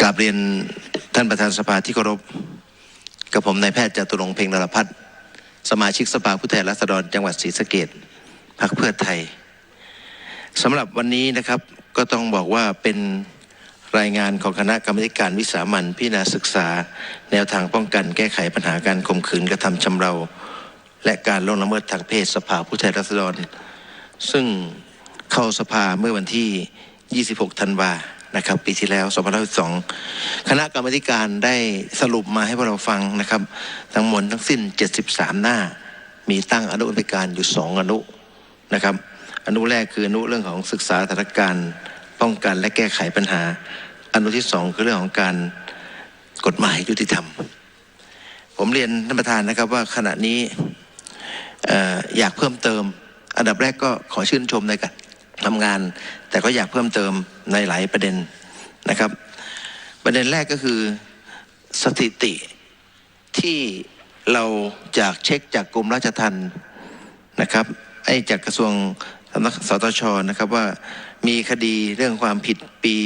กราบเรียนท่านประธานสภาที่เคารพกับผมนายแพทย์จตุรงเพ็งนรพัฒน์สมาชิกสภาผู้แทนราษฎรจังหวัดศรีสะเกษพรรคเพื่อไทยสำหรับวันนี้นะครับก็ต้องบอกว่าเป็นรายงานของคณะกรรมการวิสามันพิจารณาศึกษา แนวทางป้องกันแก้ไขปัญหาการข่มขืนกระทำชำเรา และการล่วงละเมิดทางเพศสภาผู้แทนราษฎร ซึ่งเข้าสภาเมื่อวันที่ 26 ธันวา นะครับ ปีที่แล้ว2512คณะกรรมการได้สรุปมาให้พวกเราฟังนะครับ ทั้งหมดทั้งสิ้น 73 หน้า มีตั้งอนุกรรมการอยู่ 2 อนุนะครับ อนุแรกคืออนุเรื่องของศึกษาสถานการณ์ป้องกันและแก้ไขปัญหา อนุที่ 2 คือเรื่องของการกฎหมายยุติธรรม ผมเรียนท่านประธานนะครับว่าขณะนี้อออยากเพิ่มเติม อันดับแรกก็ขอชื่นชมในการ ทำงาน แต่ก็อยากเพิ่มเติมในหลายประเด็นนะครับ ประเด็นแรกก็คือสถิติที่เราจากเช็คจากกรมราชทัณฑ์นะครับไอ้จากกระทรวงสำนักสตชนะครับว่ามีคดีเรื่องความผิดปี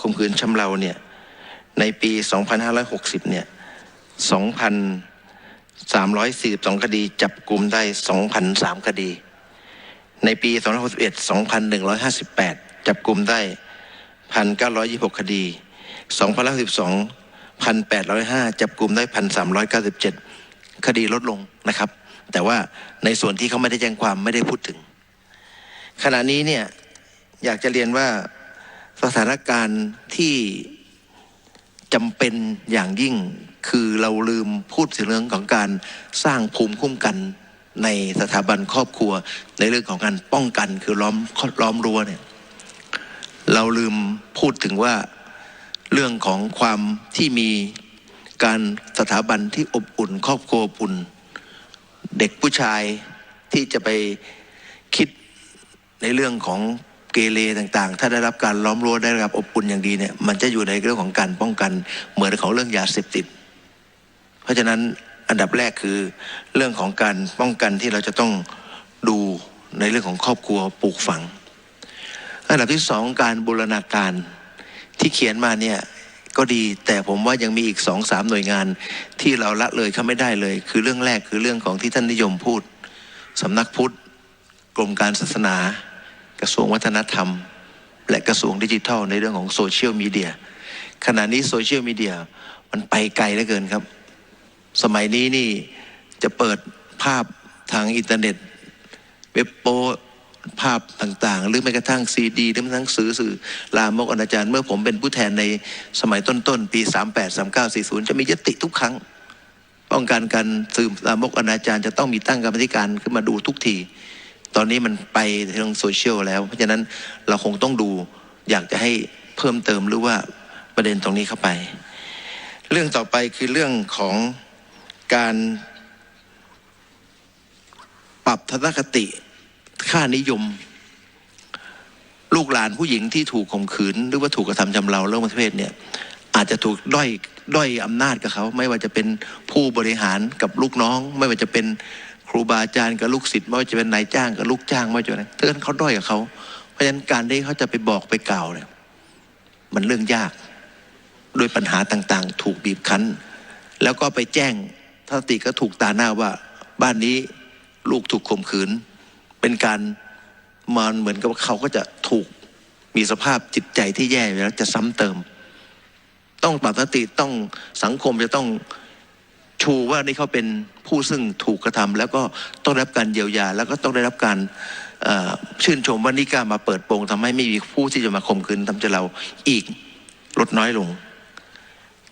ข่มขืนชำเราเนี่ยในปี 2560 เนี่ย 2,342 คดี จับกลุ่มได้ 2,003 คดี ในปี 2561 2,158 จับกลุ่มได้ 1,926 คดี 2012 1,805 จับกลุ่มได้ 1,397 คดีลดลงนะครับ แต่ว่าในส่วนที่เขาไม่ได้แจ้งความไม่ได้พูดถึง ขณะนี้เนี่ยอยากจะเรียนว่าสถานการณ์ที่จำเป็นอย่างยิ่งคือเราลืมพูดถึงเรื่องของการสร้างภูมิคุ้มกัน ในสถาบันครอบครัว ในเรื่องของการป้องกันคือล้อมล้อมรั้วเนี่ยเราลืมพูดถึงว่าเรื่องของความที่มีการสถาบันที่อบอุ่น ครอบครัวอุ่น เด็กผู้ชายที่จะไปคิดในเรื่องของเกเรต่างๆ ถ้าได้รับการล้อมรั้วได้รับอบอุ่นอย่างดีเนี่ยมันจะอยู่ในเรื่องของการป้องกันเหมือนของเรื่องยาเสพติด เพราะฉะนั้น อันดับแรกคือเรื่องของการป้องกันที่เราจะต้องดูในเรื่องของครอบครัวปลูกฝัง อันดับที่สองการบูรณาการที่เขียนมาเนี่ยก็ดีแต่ผมว่ายังมีอีกสองสามหน่วยงานที่เราละเลยเขาไม่ได้เลย คือเรื่องแรกคือเรื่องของที่ท่านนิยมพูดสำนักพุทธกรมการศาสนา กระทรวงวัฒนธรรม และกระทรวงดิจิทัลในเรื่องของโซเชียลมีเดียขณะนี้โซเชียลมีเดียมันไปไกลเหลือเกินครับ สมัยนี้นี่จะเปิดภาพทางอินเทอร์เน็ต เว็บโปภาพต่างๆ หรือแม้กระทั่งซีดีหรือแม้กระทั่งสื่อสื่อลามกอนาจารเมื่อผมเป็นผู้แทนในสมัยต้นๆ ปี 38 39 40 จะมียติทุกครั้ง ป้องกันการสื่อลามกอนาจารจะต้องมีตั้งกรรมธิการขึ้นมาดูทุกที ตอนนี้มันไปทางโซเชียลแล้ว เพราะฉะนั้นเราคงต้องดูอยากจะให้เพิ่มเติมหรือว่าประเด็นตรงนี้เข้าไป เรื่องต่อไปคือเรื่องของ การปรับทัศนคติค่านิยม ลูกหลานผู้หญิงที่ถูกข่มขืน หรือว่าถูกกระทำชำเราเรื่องประเพศเนี่ย อาจจะถูกด้อยด้อยอำนาจกับเขา ไม่ว่าจะเป็นผู้บริหารกับลูกน้อง ไม่ว่าจะเป็นครูบาอาจารย์กับลูกศิษย์ไม่ว่าจะเป็นนายจ้างกับลูกจ้างไม่ว่าจะเป็นเตือนเขาด้อยกับเขาเพราะฉะนั้นการที่เขาจะไปบอกไปกล่าวเนี่ยมันเรื่องยากด้วยปัญหาต่างๆ ถูกบีบคั้น แล้วก็ไปแจ้ง ถ้าติก็ถูกตาหน้าว่าบ้านนี้ลูกถูกข่มขืน เป็นการมันเหมือนกับว่าเขาก็จะถูกมีสภาพจิตใจที่แย่แล้วจะซ้ำเติม ต้องปรับสติต้องสังคมจะต้องชูว่านี่เขาเป็นผู้ซึ่งถูกกระทำแล้วก็ต้องได้รับการเยียวยา แล้วก็ต้องได้รับการชื่นชมว่านี่กล้ามาเปิดโปงทำให้ไม่มีผู้ที่จะมาข่มขืนทำจะเราอีกลดน้อยลง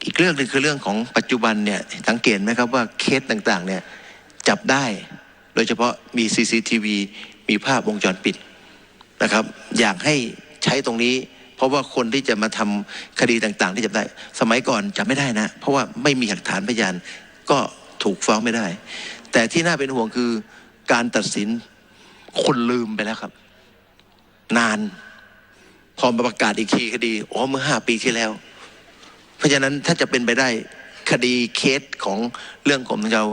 อีกเรื่องหนึ่งคือเรื่องของปัจจุบันเนี่ยสังเกตไหมครับว่าเคสต่างๆเนี่ยจับได้ โดยเฉพาะมี CCTV มีภาพวงจรปิดนะครับ อยากให้ใช้ตรงนี้ เพราะว่าคนที่จะมาทำคดีต่างๆ ที่จับได้ สมัยก่อนจับไม่ได้นะ เพราะว่าไม่มีหลักฐานพยานก็ถูกฟ้องไม่ได้ แต่ที่น่าเป็นห่วงคือการตัดสินคนลืมไปแล้วครับ นาน พอมาประกาศอีกทีคดีอ๋อเมื่อห้าปีที่แล้ว ราะฉะนั้นถ้าจะเป็นไปได้คดีเคสของเรื่องของเรา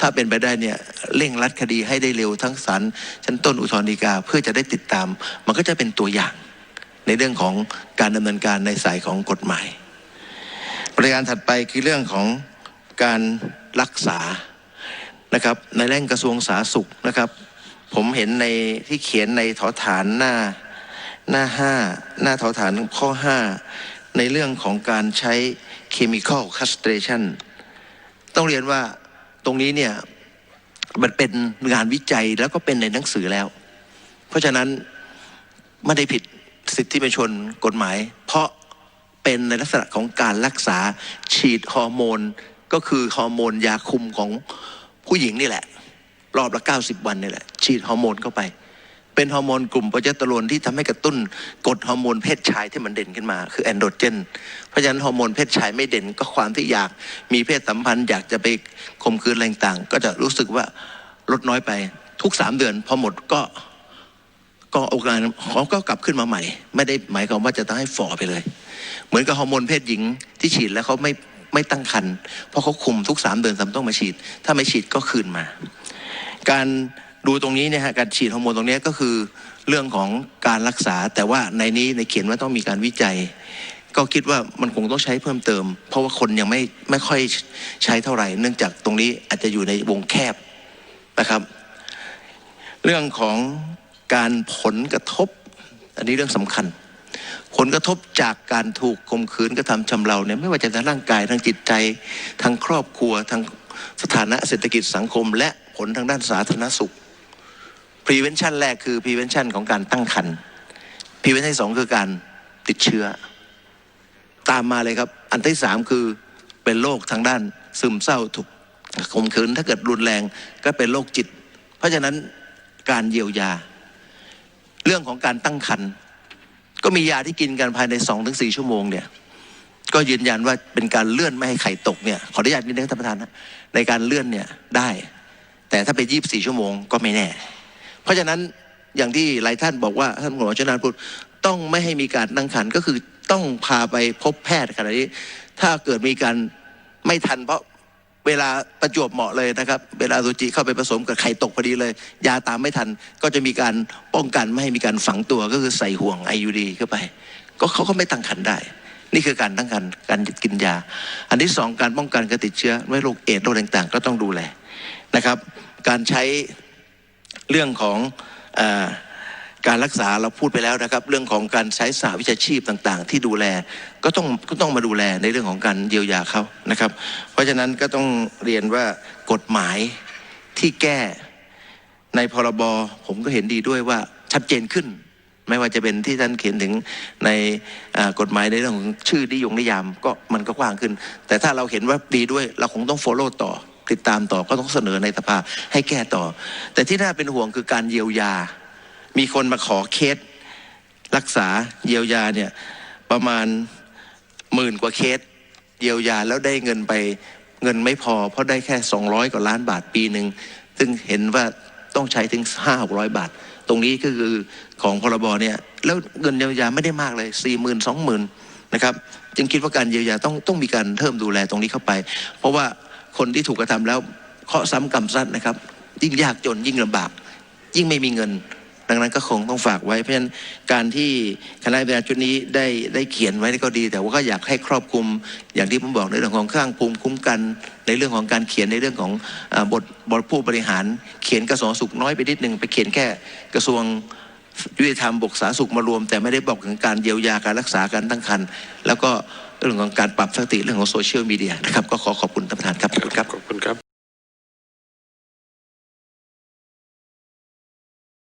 ถ้าเป็นไปได้เนี่ยเร่งรัดคดีให้ได้เร็วทั้งศาลชั้นต้นอุทธรณ์ฎีกาเพื่อจะได้ติดตาม มันก็จะเป็นตัวอย่างในเรื่องของการดำเนินการในสายของกฎหมาย ปรายการถัดไปคือเรื่องของการรักษานะครับ ในแร่งกระทรวงสาธารณสุขนะครับ ผมเห็นในที่เขียนในถอฐานหน้าหน้าห้าหน้าถอฐานข้อห้า ในเรื่องของการใช้ chemical castration ต้องเรียนว่าตรงนี้เนี่ยมันเป็นงานวิจัยแล้วก็เป็นในหนังสือแล้ว เพราะฉะนั้นไม่ได้ผิดสิทธิประชนกฎหมาย เพราะเป็นในลักษณะของการรักษาฉีดฮอร์โมน ก็คือฮอร์โมนยาคุมของผู้หญิงนี่แหละ รอบละ 90 วันนี่แหละ ฉีดฮอร์โมนเข้าไป เป็นฮอร์โมนกลุ่มโปรเจสเตอโรนที่ทำให้กระตุ้นกดฮอร์โมนเพศชายที่มันเด่นขึ้นมา คือแอนโดรเจน เพราะฉะนั้นฮอร์โมนเพศชายไม่เด่นก็ความที่อยากมีเพศสัมพันธ์ อยากจะไปข่มขืนอะไรต่างก็จะรู้สึกว่าลดน้อยไปทุกสามเดือนพอหมดก็ก็โอกาสเขาก็กลับขึ้นมาใหม่ ไม่ได้หมายความว่าจะต้องให้ฝ่อไปเลย เหมือนกับฮอร์โมนเพศหญิงที่ฉีดแล้วเขาไม่ไม่ตั้งครรภ์เพราะเขาคุมทุกสามเดือนซ้ำต้องมาฉีด ถ้าไม่ฉีดก็คืนมา การ ดูตรงนี้เนี่ยฮะการฉีดฮอร์โมนตรงนี้ก็คือเรื่องของการรักษา แต่ว่าในนี้ในเขียนว่าต้องมีการวิจัย ก็คิดว่ามันคงต้องใช้เพิ่มเติม เพราะว่าคนยังไม่ไม่ค่อยใช้เท่าไหร่ เนื่องจากตรงนี้อาจจะอยู่ในวงแคบนะครับ เรื่องของการผลกระทบ อันนี้เรื่องสำคัญ ผลกระทบจากการถูกข่มขืนกระทำชำเราเนี่ยไม่ว่าจะทางร่างกายทางจิตใจทางครอบครัวทางสถานะเศรษฐกิจสังคม และผลทางด้านสาธารณสุข prevention แรกคือ prevention ของการตั้งครรภ์ prevention สองคือการติดเชื้อ ตามมาเลยครับ อันที่สามคือเป็นโรคทางด้านซึมเศร้าถูกข่มขืนถ้าเกิดรุนแรงก็เป็นโรคจิต เพราะฉะนั้นการเยียวยา เรื่องของการตั้งครรภ์ก็มียาที่กินกันภายในสองถึงสี่ชั่วโมงเนี่ยก็ยืนยันว่าเป็นการเลื่อนไม่ให้ไข่ตกเนี่ยขออนุญาตนิดนึงท่านประธานนะในการเลื่อนเนี่ยได้ แต่ถ้าเป็นยี่บสี่ชั่วโมงก็ไม่แน่ เพราะฉะนั้นอย่างที่หลายท่านบอกว่าท่านหมอชนานพูดต้องไม่ให้มีการตั้งครรภ์ก็คือต้องพาไปพบแพทย์ขณะนี้ ถ้าเกิดมีการไม่ทันเพราะเวลาประจวบเหมาะเลยนะครับ เวลาซูจิเข้าไปผสมกับไข่ตกพอดีเลย ยาตามไม่ทันก็จะมีการป้องกันไม่ให้มีการฝังตัวก็คือใส่ห่วงไอยูดีเข้าไป ก็เขาก็ไม่ตั้งครรภ์ได้ นี่คือการตั้งครรภ์การกินยา อันที่สองการป้องกันการติดเชื้อไม่โรคเอดส์โรคต่างๆ ก็ต้องดูแลนะครับ การใช้ เรื่องของอการรักษาเราพูดไปแล้วนะครับ เรื่องของการใช้สาวิชาชีพต่างๆ ที่ดูแลก็ต้องก็ต้องมาดูแลในเรื่องของการเยียวยาเขานะครับ เพราะฉะนั้นก็ต้องเรียนว่ากฎหมายที่แก้ในพรบผมก็เห็นดีด้วยว่าชัดเจนขึ้น ไม่ว่าจะเป็นที่ท่านเขียนถึงในกฎหมายในเรื่องของชื่อนิยงนิยามก็มันก็กว้างขึ้น แต่ถ้าเราเห็นว่าดีด้วยเราคงต้อง follow ต่อ ติดตามต่อก็ต้องเสนอในสภาให้แก้ต่อ แต่ที่น่าเป็นห่วงคือการเยียวยา มีคนมาขอเคสรักษาเยียวยาเนี่ยประมาณหมื่นกว่าเคสเยียวยาแล้วได้เงินไปเงินไม่พอ เพราะได้แค่ 200 กว่าล้านบาทปีหนึ่งซึ่งเห็นว่าต้องใช้ถึง 5 600 บาท ตรงนี้ก็คือของพรบเนี่ยแล้วเงินเยียวยาไม่ได้มากเลย 4 0 0 0 0 2 0,000นะครับจึงคิดว่าการเยียวยาต้องต้องมีการเพิ่มดูแลตรงนี้เข้าไป เพราะว่า คนที่ถูกกระทำแล้วเคาะซ้ำกรรมซัดนะครับ ยิ่งยากจนยิ่งลำบาก ยิ่งไม่มีเงิน ดังนั้นก็คงต้องฝากไว้เพราะฉะนั้นการที่คณะบริหารชุดนี้ได้ได้เขียนไว้ก็ดี แต่ว่าก็อยากให้ครอบคลุมอย่างที่ผมบอกในเรื่องของข้างภูมิคุ้มกันในเรื่องของการเขียนในเรื่องของอบทบทผู้บริหาร เขียนกระทรวงสุขน้อยไปนิดหนึ่งไปเขียนแค่กระทรวงยุติธรรมบกสาธารณสุขมารวม แต่ไม่ได้บอกถึงการเยียวยาการรักษาการตั้งครรภ์แล้วก็ เรื่องของการปรับสติเรื่องของโซเชียลมีเดียนะครับก็ขอขอบคุณท่านประธานครับขอบคุณครับขอบคุณครับ